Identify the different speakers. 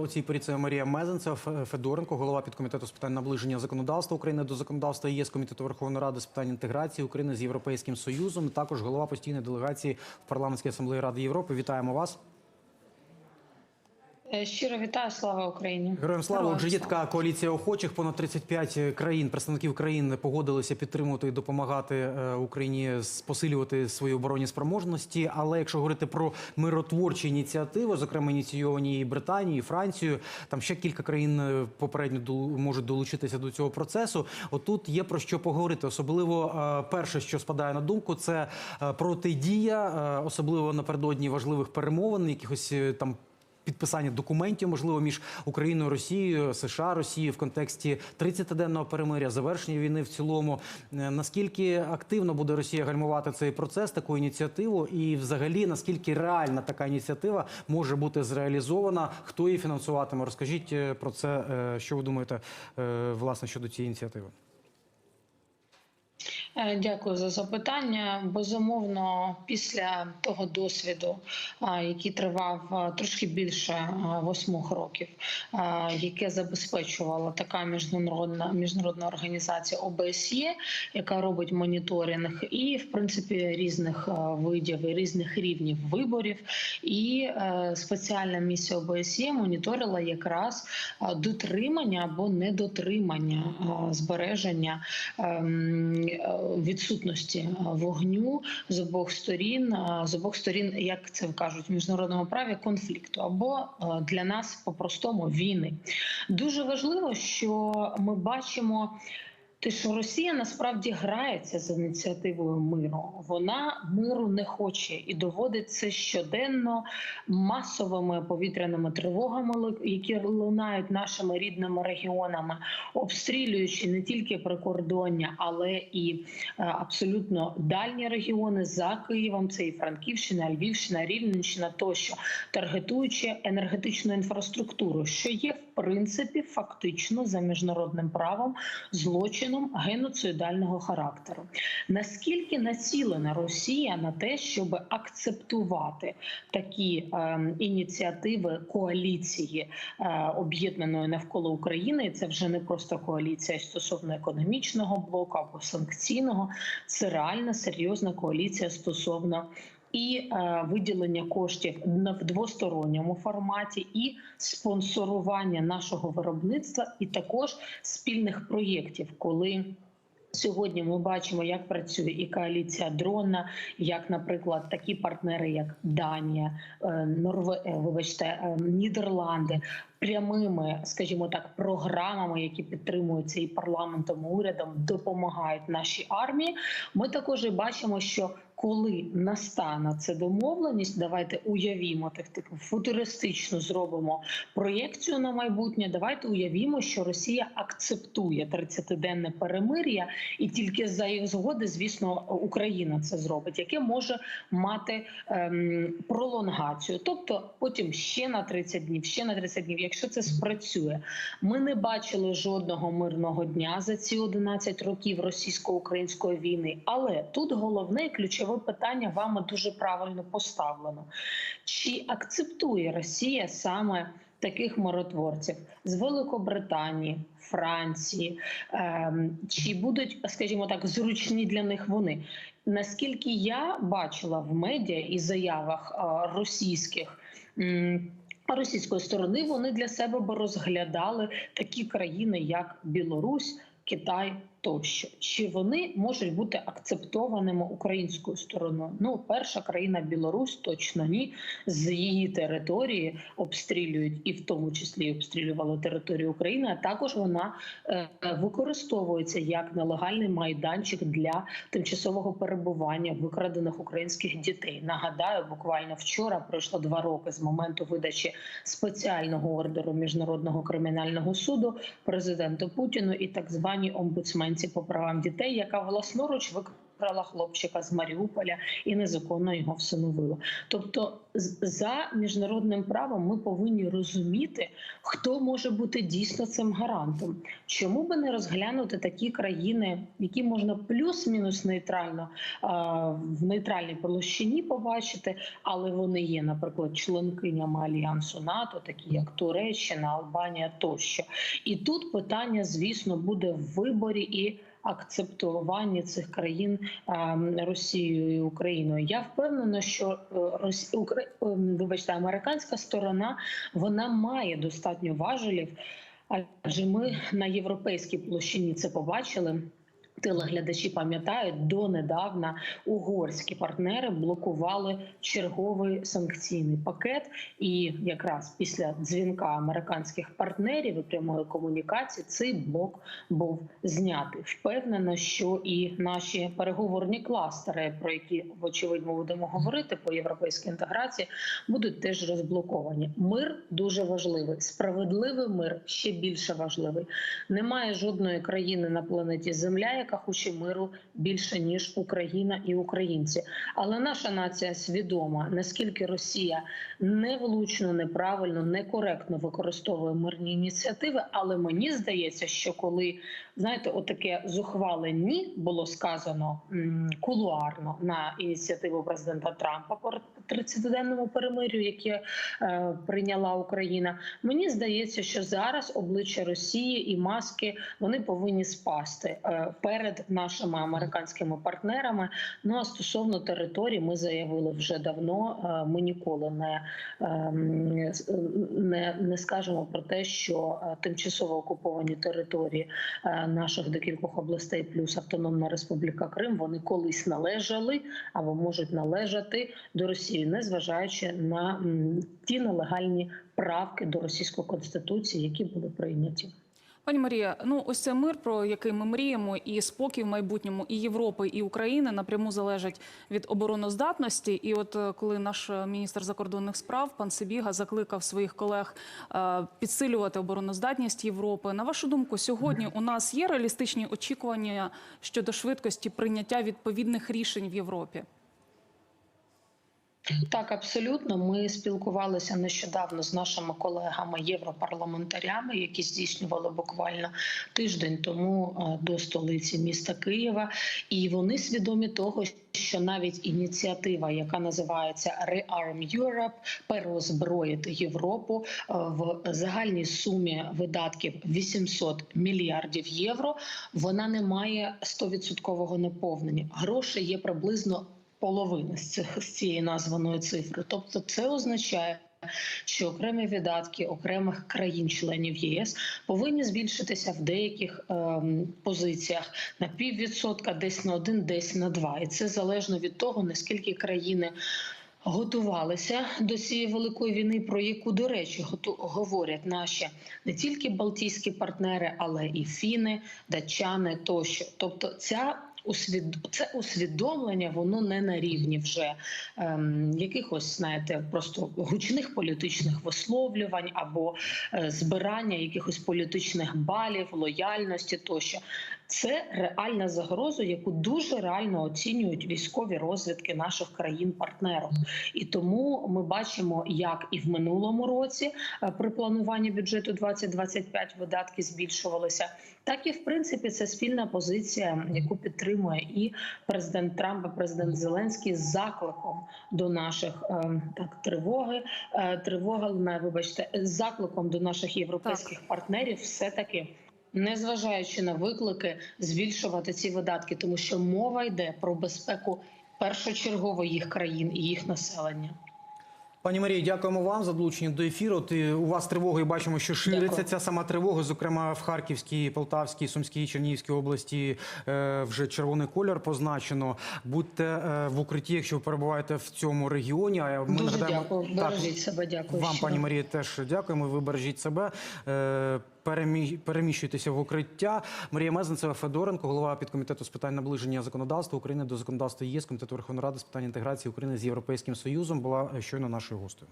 Speaker 1: у цій поріці Марія Мезенцев Федоренко, голова підкомітету з питань наближення законодавства України до законодавства ЄС комітету Верховної Ради з питань інтеграції України з Європейським Союзом. Також голова постійної делегації в парламентській асамблеї Ради Європи. Вітаємо вас.
Speaker 2: Е, Щиро вітаю, слава Україні!
Speaker 1: Героям слава. Отже, є така коаліція охочих. Понад 35 країн, представників країн погодилися підтримувати і допомагати е, Україні посилювати свої оборонні спроможності. Але якщо говорити про миротворчі ініціативи, зокрема ініційовані і Британією, і Францією, там ще кілька країн е, попередньо можуть долучитися до цього процесу. Отут є про що поговорити. Особливо е, перше, що спадає на думку, це е, протидія, е, особливо напередодні важливих перемовин, якихось е, там підписання документів, можливо, між Україною, Росією, США, Росією в контексті 30-денного перемиря, завершення війни в цілому. Е, Наскільки активно буде Росія гальмувати цей процес, таку ініціативу, і взагалі наскільки реальна така ініціатива може бути зреалізована? Хто її фінансуватиме? Розкажіть е, про це, е, що ви думаєте власне щодо цієї ініціативи?
Speaker 2: Е, Дякую за запитання. Безумовно, після того досвіду, який тривав трошки більше а, восьми років, яке забезпечувала така міжнародна міжнародна організація ОБСЄ, яка робить моніторинг і в принципі різних видів і різних рівнів виборів, і е, спеціальна місія ОБСЄ моніторила якраз дотримання або недотримання збереження ем, е, відсутності е, вогню з обох сторін, е, з обох сторін, як це кажуть в міжнародному праві, конфлікту або е, для нас по-простому війни. Дуже важливо, що ми бачимо. Те, що Росія насправді грається з ініціативою миру, вона миру не хоче і доводить це щоденно масовими повітряними тривогами, які лунають нашими рідними регіонами, обстрілюючи не тільки прикордоння, але і е, абсолютно дальні регіони за Києвом. Це і Франківщина, Львівщина, Рівненщина тощо, таргетуючи енергетичну інфраструктуру, що є в принципі фактично за міжнародним правом злочином геноцидального характеру. Наскільки націлена Росія на те, щоб акцептувати такі е, ініціативи коаліції е, об'єднаної навколо України, це вже не просто коаліція стосовно економічного блоку або санкційного, це реальна серйозна коаліція стосовно. І е, виділення коштів в двосторонньому форматі, і спонсорування нашого виробництва, і також спільних проєктів, коли Сьогодні ми бачимо, як працює і коаліція дрона, як, наприклад, такі партнери, як Данія, е, Норве... е, вибачте, Нідерланди, прямими, скажімо так, програмами, які підтримуються і парламентом, і урядом, допомагають нашій армії. Ми також бачимо, що коли настане ця домовленість, давайте уявімо так, таку футуристично зробимо проєкцію на майбутнє. Давайте уявімо, що Росія акцептує 30-денне перемир'я, і тільки за їх згоди, звісно, Україна це зробить, яке може мати ем, пролонгацію, тобто потім ще на 30 днів, ще на 30 днів. Якщо це спрацює, ми не бачили жодного мирного дня за ці 11 років російсько-української війни. Але тут головне ключове питання вами дуже правильно поставлено: чи акцептує Росія саме таких миротворців з Великобританії, Франції, ем, чи будуть, скажімо так, зручні для них вони? Наскільки я бачила в медіа і заявах е, російських. Російської сторони вони для себе би розглядали такі країни, як Білорусь, Китай тощо. Чи вони можуть бути акцептованими українською стороною? Ну, перша країна Білорусь точно ні. З її території обстрілюють і в тому числі обстрілювали територію України. А також вона е, використовується як нелегальний майданчик для тимчасового перебування викрадених українських дітей. Нагадаю, буквально вчора пройшло два роки з моменту видачі спеціального ордеру міжнародного кримінального суду президенту Путіну і так званій омбудсменці по правам дітей, яка власноруч виконала забрала хлопчика з Маріуполя і незаконно його всиновила. Тобто, за міжнародним правом ми повинні розуміти, хто може бути дійсно цим гарантом. Чому би не розглянути такі країни, які можна плюс-мінус нейтрально в нейтральній площині побачити, але вони є, наприклад, членкинями альянсу НАТО, такі як Туреччина, Албанія тощо. І тут питання, звісно, буде в виборі і. Акцептуванні цих країн Росією і Україною. Я впевнена, що е, ем, вибачте, американська сторона вона має достатньо важелів, адже ми на європейській площині це побачили. Телеглядачі пам'ятають, донедавна угорські партнери блокували черговий санкційний пакет. І якраз після дзвінка американських партнерів і прямої комунікації цей блок був знятий. Впевнена, що і наші переговорні кластери, про які вочевидь ми будемо говорити по європейській інтеграції, будуть теж розблоковані. Мир дуже важливий, справедливий мир ще більше важливий. Немає жодної країни на планеті Земля, яка хоче миру більше ніж Україна і українці. Але наша нація свідома, наскільки Росія невлучно, неправильно, некоректно використовує мирні ініціативи. Але мені здається, що коли знаєте, отаке зухвале ні було сказано кулуарно на ініціативу президента Трампа 30-денному перемир'ю, яке е, прийняла Україна. Мені здається, що зараз обличчя Росії і маски вони повинні спасти е, перед нашими американськими партнерами. Ну а стосовно території, ми заявили вже давно. е, Ми ніколи не, ем, не, не скажемо про те, що е, тимчасово окуповані території е, наших декількох областей, плюс Автономна Республіка Крим, вони колись належали або можуть належати до Росії, незважаючи на ті нелегальні правки до російської конституції, які були прийняті.
Speaker 3: Пані Марія, ну ось цей мир, про який ми мріємо, і спокій в майбутньому і Європи, і України напряму залежать від обороноздатності. І от е, коли наш е, міністр закордонних справ пан Сибіга закликав своїх колег е, підсилювати обороноздатність Європи. На вашу думку, сьогодні у нас є реалістичні очікування щодо швидкості прийняття відповідних рішень в Європі?
Speaker 2: Так, абсолютно. Ми спілкувалися нещодавно з нашими колегами європарламентарями, які здійснювали буквально тиждень тому е, до столиці міста Києва, і вони свідомі того, що навіть ініціатива, яка називається Rearm Europe, переозброїти Європу е, в загальній сумі видатків 800 мільярдів євро, вона не має 100% наповнення. Грошей є приблизно половини з цих з цієї названої цифри. Тобто, це означає. Що окремі видатки окремих країн-членів ЄС повинні збільшитися в деяких ем, позиціях на піввідсотка, десь на один, десь на два, і це залежно від того наскільки країни готувалися до цієї великої війни, про яку, до речі, готу- говорять наші не тільки балтійські партнери, але і фіни, датчани тощо. Тобто, ця усвід... це усвідомлення, воно не на рівні вже ем, якихось, знаєте, просто гучних політичних висловлювань або е, збирання якихось політичних балів, лояльності тощо. Це реальна загроза, яку дуже реально оцінюють військові розвідки наших країн-партнерів. І тому ми бачимо, як і в минулому році е, при плануванні бюджету 2025 видатки збільшувалися, так і в принципі це спільна позиція, яку підтримує і президент Трамп, і президент Зеленський з закликом до наших е, так тривоги. е, Тривога лунає, вибачте, з закликом до наших європейських партнерів, все таки. Незважаючи на виклики, збільшувати ці видатки, тому що мова йде про безпеку першочергово їх країн і їх населення.
Speaker 1: Пані Марії, дякуємо вам за долучення до ефіру. Ти у вас тривога і бачимо, що шириться
Speaker 2: Дякую.
Speaker 1: ця сама тривога. Зокрема, в Харківській, Полтавській, Сумській, Чернігівській області е, вже червоний кольор позначено. Будьте е, в укритті, якщо ви перебуваєте в цьому регіоні. А ми
Speaker 2: Дуже
Speaker 1: нагадаємо-
Speaker 2: дякую.
Speaker 1: Так,
Speaker 2: Бережіть себе. Дякую.
Speaker 1: Вам, пані Марія, теж дякуємо. Ви бережіть себе. Е, перемі- Переміщуйтеся в укриття. Марія Мезенцева Федоренко, голова підкомітету з питань наближення законодавства України до законодавства ЄС, комітету Верховної Ради з питань інтеграції України з Європейським Союзом, була щойно нашою гостею.